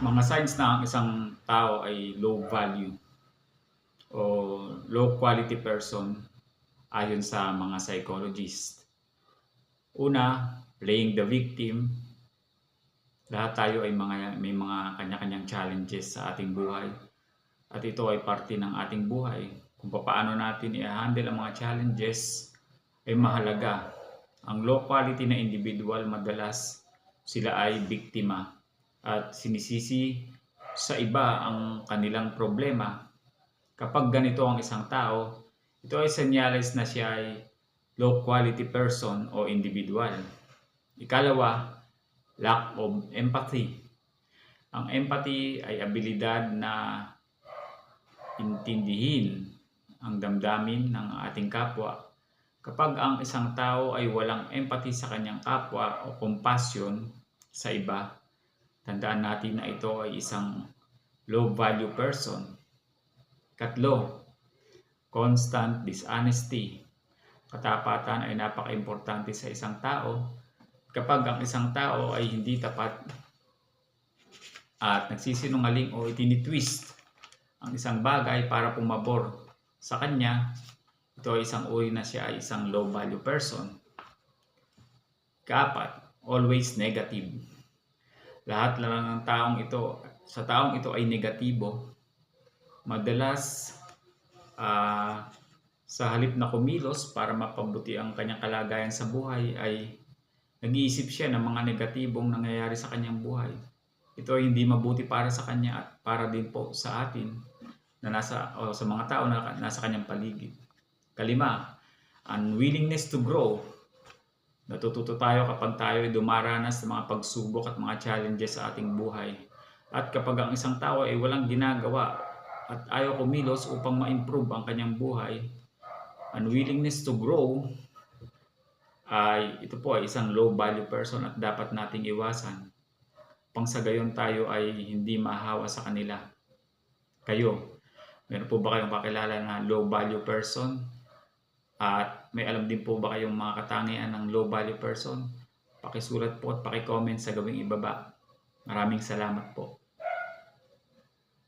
mga signs na ang isang tao ay low value o low quality person ayon sa mga psychologist. Una, playing the victim. Lahat tayo ay mga, may mga kanya-kanyang challenges sa ating buhay. At ito ay parte ng ating buhay. Kung paano natin i-handle ang mga challenges ay mahalaga. Ang low quality na individual madalas sila ay biktima at sinisisi sa iba ang kanilang problema. Kapag ganito ang isang tao, ito ay senyales na siya ay low quality person o individual. Ikalawa, lack of empathy. Ang empathy ay abilidad na intindihin ang damdamin ng ating kapwa. Kapag ang isang tao ay walang empathy sa kanyang kapwa o compassion sa iba, tandaan natin na ito ay isang low value person. Katlo, constant dishonesty. Katapatan ay napaka-importante sa isang tao. Kapag ang isang tao ay hindi tapat at nagsisinungaling o itinitwist ang isang bagay para pumabor sa kanya, ito ay isang uri na siya ay isang low value person. Kaapat, always negative. Lahat lang ng taong ito, sa taong ito ay negatibo. Madalas, ah, sa halip na kumilos para mapabuti ang kanyang kalagayan sa buhay ay nag-iisip siya ng mga negatibong nangyayari sa kanyang buhay. Ito ay hindi mabuti para sa kanya at para din po sa atin na nasa o sa mga tao na nasa kanyang paligid. Kalima, unwillingness to grow. Natututo tayo kapag tayo ay dumaranas sa mga pagsubok at mga challenges sa ating buhay. At kapag ang isang tao ay walang ginagawa at ayaw kumilos upang ma-improve ang kanyang buhay, unwillingness to grow ay ito po ay isang low value person at dapat nating iwasan. Pang sa tayo ay hindi mahawa sa kanila. Kayo, meron po ba kayong kakilala na low value person? At may alam din po ba kayong mga katangian ng low value person? Pakisulat po at pakicomment sa gawing ibaba. Maraming salamat po.